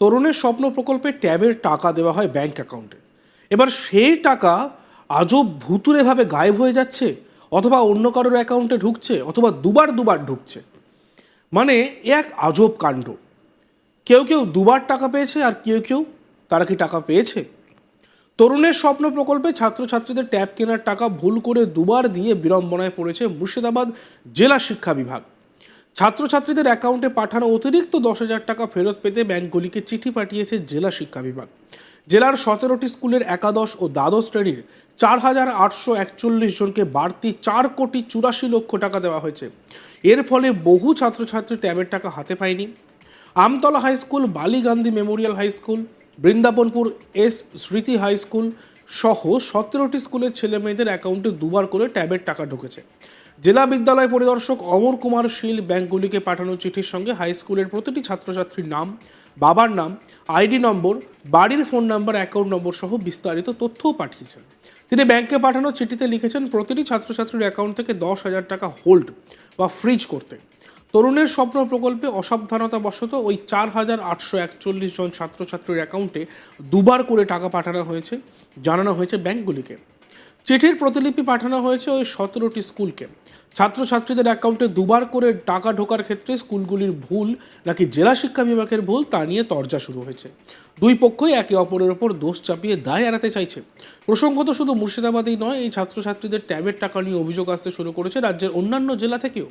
তরুণের স্বপ্ন প্রকল্পে ট্যাবের টাকা দেওয়া হয় ব্যাংক অ্যাকাউন্টে। এবার সেই টাকা আজব ভুতুরেভাবে গায়েব হয়ে যাচ্ছে অথবা অন্য কারোর অ্যাকাউন্টে ঢুকছে অথবা দুবার দুবার ঢুকছে। মানে এক আজব কাণ্ড। কেউ কেউ দুবার টাকা পেয়েছে আর কেউ কেউ তারা কি টাকা পেয়েছে? তরুণের স্বপ্ন প্রকল্পে ছাত্রছাত্রীদের ট্যাব কেনার টাকা ভুল করে দুবার দিয়ে বিড়ম্বনায় পড়েছে মুর্শিদাবাদ জেলা শিক্ষা বিভাগ। ছাত্রছাত্রীদের অ্যাকাউন্টে পাঠানো অতিরিক্ত দশ হাজার টাকা ফেরত পেতে ব্যাংকগুলিকে চিঠি পাঠিয়েছে জেলা শিক্ষা বিভাগ। জেলার সতেরোটি স্কুলের একাদশ ও দ্বাদশ শ্রেণির চার হাজার আটশো একচল্লিশ জনকে বাড়তি চার কোটি চুরাশি লক্ষ টাকা দেওয়া হয়েছে। এর ফলে বহু ছাত্রছাত্রী ট্যাবের টাকা হাতে পায়নি। Amtala high school, Baligandhi memorial high school, Brindabanpur S Smriti high school সহ সতেরোটি স্কুলের ছেলে মেয়েদের অ্যাকাউন্টে দুবার করে ট্যাবের টাকা ঢুকেছে। জেলা বিদ্যালয় পরিদর্শক অমর কুমার শীল ব্যাংকগুলিকে পাঠানো চিঠির সঙ্গে হাই স্কুলের প্রতিটি ছাত্রছাত্রীর নাম, বাবার নাম, আইডি নম্বর, বাড়ির ফোন নাম্বার, অ্যাকাউন্ট নম্বর সহ বিস্তারিত তথ্যও পাঠিয়েছেন। তিনি ব্যাংকে পাঠানো চিঠিতে লিখেছেন, প্রতিটি ছাত্রছাত্রীর অ্যাকাউন্ট থেকে দশ হাজার টাকা হোল্ড বা ফ্রিজ করতে। তরুণের স্বপ্ন প্রকল্পে অসাবধানতাবশত ওই চার হাজার আটশো একচল্লিশ জন ছাত্রছাত্রীর অ্যাকাউন্টে দুবার করে টাকা পাঠানো হয়েছে, জানানো হয়েছে ব্যাংকগুলিকে। চিঠির প্রতিলিপি পাঠানো হয়েছে ওই সতেরোটি স্কুলকে। ছাত্রছাত্রীদের অ্যাকাউন্টে দুবার করে টাকা ঢোকার ক্ষেত্রে স্কুলগুলির ভুল নাকি জেলা শিক্ষা বিভাগের ভুল তা নিয়ে তর্জা শুরু হয়েছে। দুই পক্ষই একে অপরের ওপর দোষ চাপিয়ে দায় এড়াতে চাইছে। প্রসঙ্গত শুধু মুর্শিদাবাদেই নয়, এই ছাত্রছাত্রীদের ট্যাবের টাকা নিয়ে অভিযোগ আসতে শুরু করেছে রাজ্যের অন্যান্য জেলা থেকেও।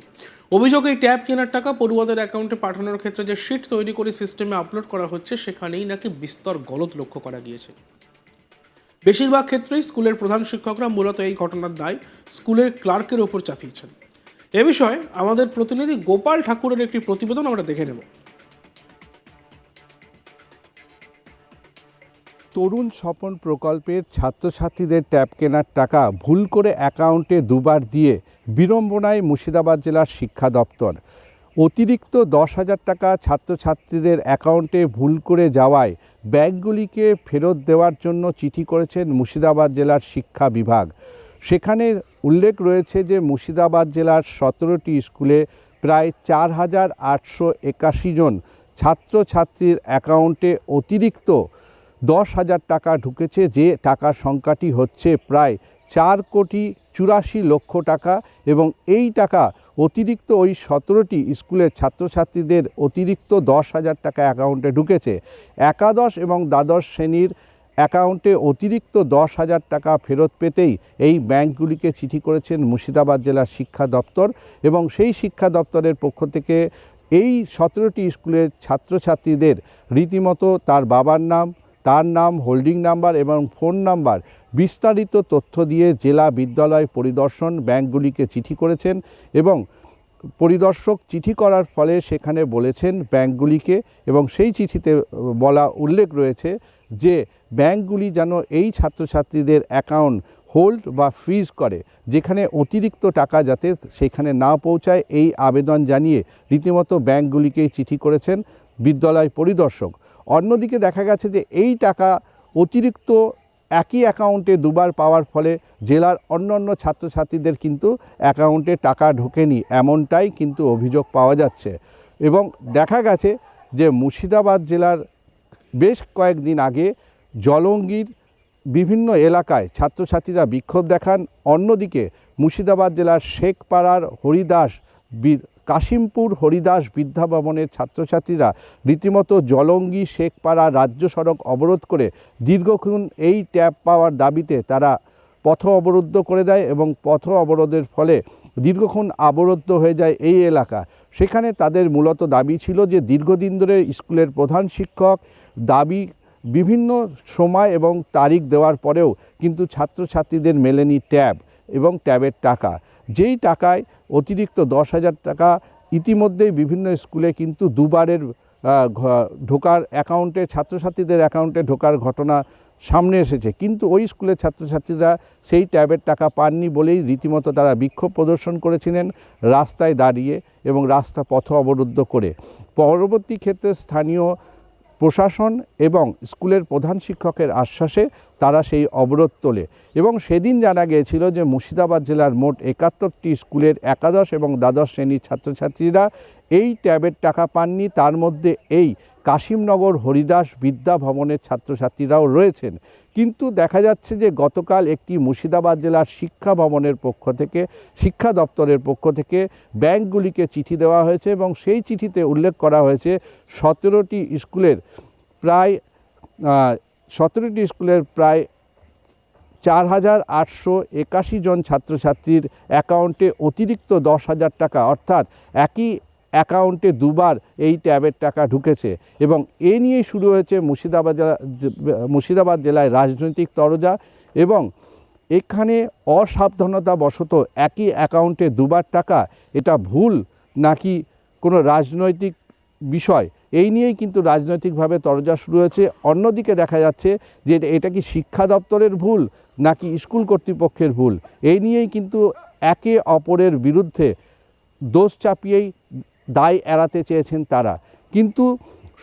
অভিযোগ এই ট্যাব কেনার টাকা পড়ুয়াদের অ্যাকাউন্টে পাঠানোর ক্ষেত্রে যে শিট তৈরি করে সিস্টেমে আপলোড করা হচ্ছে, সেখানেই নাকি বিস্তর গলত লক্ষ্য করা গিয়েছে। বেশিরভাগ ক্ষেত্রেই স্কুলের প্রধান শিক্ষকরা মূলত এই ঘটনার দায় স্কুলের ক্লার্কের ওপর চাপিয়েছেন। এ বিষয়ে আমাদের প্রতিনিধি গোপাল ঠাকুরের একটি প্রতিবেদন আমরা দেখে নেব। তরুণ স্বপন প্রকল্পের ছাত্রছাত্রীদের ট্যাব কেনার টাকা ভুল করে অ্যাকাউন্টে দুবার দিয়ে বিড়ম্বনায় মুর্শিদাবাদ জেলার শিক্ষা দপ্তর। অতিরিক্ত দশ হাজার টাকা ছাত্রছাত্রীদের অ্যাকাউন্টে ভুল করে যাওয়ায় ব্যাংকগুলিকে ফেরত দেওয়ার জন্য চিঠি করেছেন মুর্শিদাবাদ জেলার শিক্ষা বিভাগ। সেখানে উল্লেখ রয়েছে যে মুর্শিদাবাদ জেলার সতেরোটি স্কুলে প্রায় চার হাজার আটশো একাশি জন ছাত্রছাত্রীর অ্যাকাউন্টে অতিরিক্ত দশ হাজার টাকা ঢুকেছে, যে টাকার সংখ্যাটি হচ্ছে প্রায় চার কোটি চুরাশি লক্ষ টাকা এবং এই টাকা অতিরিক্ত ওই সতেরোটি স্কুলের ছাত্রছাত্রীদের অতিরিক্ত দশ হাজার টাকা অ্যাকাউন্টে ঢুকেছে। একাদশ এবং দ্বাদশ শ্রেণির অ্যাকাউন্টে অতিরিক্ত দশ হাজার টাকা ফেরত পেতেই এই ব্যাংকগুলিকে চিঠি করেছেন মুর্শিদাবাদ জেলার শিক্ষা দপ্তর এবং সেই শিক্ষা দপ্তরের পক্ষ থেকে এই সতেরোটি স্কুলের ছাত্রছাত্রীদের রীতিমতো তার বাবার নাম তার নাম, হোল্ডিং নাম্বার এবং ফোন নাম্বার বিস্তারিত তথ্য দিয়ে জেলা বিদ্যালয় পরিদর্শন ব্যাংকগুলিকে চিঠি করেছেন এবং পরিদর্শক চিঠি করার ফলে সেখানে বলেছেন ব্যাংকগুলিকে এবং সেই চিঠিতে বলা উল্লেখ রয়েছে যে ব্যাংকগুলি যেন এই ছাত্রছাত্রীদের অ্যাকাউন্ট হোল্ড বা ফ্রিজ করে, যেখানে অতিরিক্ত টাকা যাতে সেখানে না পৌঁছায়, এই আবেদন জানিয়ে রীতিমতো ব্যাংকগুলিকেই চিঠি করেছেন বিদ্যালয় পরিদর্শক। অন্যদিকে দেখা গেছে যে এই টাকা অতিরিক্ত একই অ্যাকাউন্টে দুবার পাওয়ার ফলে জেলার অন্য অন্য ছাত্রছাত্রীদের কিন্তু অ্যাকাউন্টে টাকা ঢোকেনি, এমনটাই কিন্তু অভিযোগ পাওয়া যাচ্ছে। এবং দেখা গেছে যে মুর্শিদাবাদ জেলার বেশ কয়েকদিন আগে জলঙ্গির বিভিন্ন এলাকায় ছাত্রছাত্রীরা বিক্ষোভ দেখান। অন্যদিকে মুর্শিদাবাদ জেলার শেখপাড়ার হরিদাস কাশিমপুর হরিদাস বিদ্যাভবনের ছাত্রছাত্রীরা রীতিমতো জলঙ্গি শেখপাড়া রাজ্য সড়ক অবরোধ করে দীর্ঘক্ষণ এই ট্যাব পাওয়ার দাবিতে তারা পথ অবরুদ্ধ করে দেয় এবং পথ অবরোধের ফলে দীর্ঘক্ষণ অবরুদ্ধ হয়ে যায় এই এলাকা। সেখানে তাদের মূলত দাবি ছিল যে দীর্ঘদিন ধরে স্কুলের প্রধান শিক্ষক দাবি বিভিন্ন সময় এবং তারিখ দেওয়ার পরেও কিন্তু ছাত্রছাত্রীদের মেলেনি ট্যাব। এবং ট্যাবের টাকা। যেই টাকায় অতিরিক্ত দশ হাজার টাকা ইতিমধ্যেই বিভিন্ন স্কুলে কিন্তু দুবারের ঢোকার অ্যাকাউন্টে, ছাত্রছাত্রীদের অ্যাকাউন্টে ঢোকার ঘটনা সামনে এসেছে। কিন্তু ওই স্কুলের ছাত্রছাত্রীরা সেই ট্যাবের টাকা পাননি বলেই রীতিমতো তারা বিক্ষোভ প্রদর্শন করেছিলেন রাস্তায় দাঁড়িয়ে এবং রাস্তা পথ অবরুদ্ধ করে। পরবর্তী ক্ষেত্রে স্থানীয় প্রশাসন এবং স্কুলের প্রধান শিক্ষকের আশ্বাসে তারা সেই অবরোধ তোলে এবং সেদিন জানা গিয়েছিল যে মুর্শিদাবাদ জেলার মোট একাত্তরটি স্কুলের একাদশ এবং দ্বাদশ শ্রেণির ছাত্রছাত্রীরা এই ট্যাবের টাকা পাননি। তার মধ্যে এই কাশিমনগর হরিদাস বিদ্যা ভবনের ছাত্রছাত্রীরাও রয়েছেন। কিন্তু দেখা যাচ্ছে যে গতকাল একটি মুর্শিদাবাদ জেলার শিক্ষা ভবনের পক্ষ থেকে, শিক্ষা দপ্তরের পক্ষ থেকে ব্যাংকগুলিকে চিঠি দেওয়া হয়েছে এবং সেই চিঠিতে উল্লেখ করা হয়েছে সতেরোটি স্কুলের প্রায় সতেরোটি স্কুলের প্রায় চার হাজার আটশো একাশি জন ছাত্রছাত্রীর অ্যাকাউন্টে অতিরিক্ত দশ হাজার টাকা, অর্থাৎ একই অ্যাকাউন্টে দুবার এই ট্যাবের টাকা ঢুকেছে এবং এ নিয়েই শুরু হয়েছে মুর্শিদাবাদ জেলা, মুর্শিদাবাদ জেলায় রাজনৈতিক তরজা এবং এখানে অসাবধানতা বশত একই অ্যাকাউন্টে দুবার টাকা, এটা ভুল নাকি কোনো রাজনৈতিক বিষয়? এই নিয়েই কিন্তু রাজনৈতিকভাবে তরজা শুরু হয়েছে। অন্যদিকে দেখা যাচ্ছে যে এটা কি শিক্ষা দপ্তরের ভুল নাকি স্কুল কর্তৃপক্ষের ভুল? এই নিয়েই কিন্তু একে অপরের বিরুদ্ধে দোষ চাপিয়েই দায় এড়াতে চেয়েছেন তারা। কিন্তু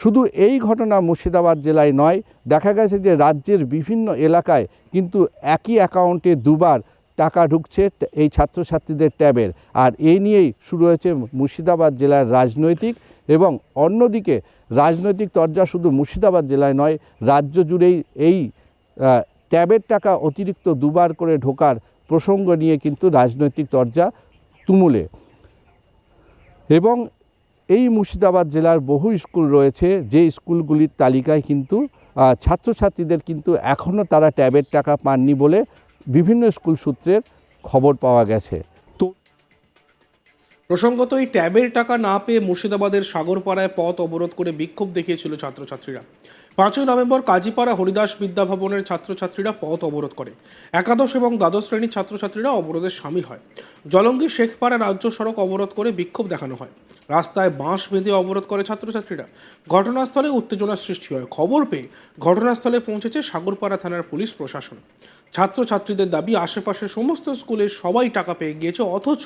শুধু এই ঘটনা মুর্শিদাবাদ জেলায় নয়, দেখা গেছে যে রাজ্যের বিভিন্ন এলাকায় কিন্তু একই অ্যাকাউন্টে দুবার টাকা ঢুকছে এই ছাত্রছাত্রীদের ট্যাবের। আর এই নিয়েই শুরু হয়েছে মুর্শিদাবাদ জেলার রাজনৈতিক এবং অন্যদিকে রাজনৈতিক তরজা শুধু মুর্শিদাবাদ জেলায় নয়, রাজ্য জুড়েই এই ট্যাবের টাকা অতিরিক্ত দুবার করে ঢোকার প্রসঙ্গ নিয়ে কিন্তু রাজনৈতিক তরজা তুমুলে। এবং এই মুর্শিদাবাদ জেলার বহু স্কুল রয়েছে, যে স্কুলগুলির তালিকায় কিন্তু ছাত্রছাত্রীদের কিন্তু এখনও তারা ট্যাবের টাকা পাননি বলে বিভিন্ন স্কুল সূত্রের খবর পাওয়া গেছে। তো প্রসঙ্গত, এই ট্যাবের টাকা না পেয়ে মুর্শিদাবাদের সাগরপাড়ায় পথ অবরোধ করে বিক্ষোভ দেখিয়েছিল ছাত্রছাত্রীরা। পাঁচই নভেম্বর কাজীপাড়া হরিদাস বিদ্যাভবনের ছাত্রছাত্রীরা পথ অবরোধ করে। একাদশ এবং দ্বাদশ শ্রেণির ছাত্রছাত্রীরা অবরোধে সামিল হয়। জলঙ্গি শেখপাড়া রাজ্য সড়ক অবরোধ করে বিক্ষোভ দেখানো হয়। রাস্তায় বাঁশ বেঁধে অবরোধ করে ছাত্রছাত্রীরা। ঘটনাস্থলে উত্তেজনার সৃষ্টি হয়। খবর পেয়ে ঘটনাস্থলে পৌঁছেছে সাগরপাড়া থানার পুলিশ প্রশাসন। ছাত্রছাত্রীদের দাবি, আশেপাশের সমস্ত স্কুলের সবাই টাকা পেয়ে গিয়েছে, অথচ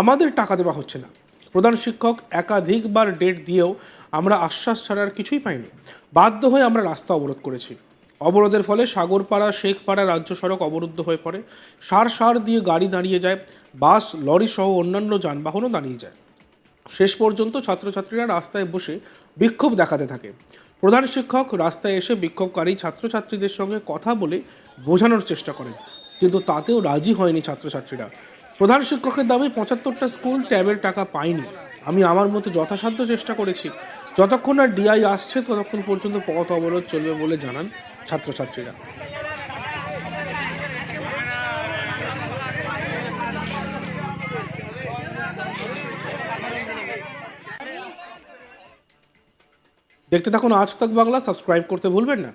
আমাদের টাকা দেওয়া হচ্ছে না। প্রধান শিক্ষক একাধিকবার ডেট দিয়েও আমরা আশ্বাস ছাড়ার কিছুই পাইনি। বাধ্য হয়ে আমরা রাস্তা অবরোধ করেছি। অবরোধের ফলে সাগরপাড়া, শেখপাড়া রাজ্য সড়ক অবরুদ্ধ হয়ে পড়ে। সার সার দিয়ে গাড়ি দাঁড়িয়ে যায়, বাস, লরি সহ অন্যান্য যানবাহনও দাঁড়িয়ে যায়। শেষ পর্যন্ত ছাত্রছাত্রীরা রাস্তায় বসে বিক্ষোভ দেখাতে থাকে। প্রধান শিক্ষক রাস্তায় এসে বিক্ষোভকারী ছাত্রছাত্রীদের সঙ্গে কথা বলে বোঝানোর চেষ্টা করেন, কিন্তু তাতেও রাজি হয়নি ছাত্রছাত্রীরা। প্রধান শিক্ষকের দাবি, পঁচাত্তরটা স্কুল ট্যাবের টাকা পায়নি। আমি আমার মতো যথাসাধ্য চেষ্টা করেছি যতক্ষণ না ডিআই আসছে, ততক্ষণ পর্যন্ত পথ অবরোধ চলবে বলে জানান ছাত্রছাত্রীরা। দেখতে থাকুন আজ তক বাংলা, সাবস্ক্রাইব করতে ভুলবেন না।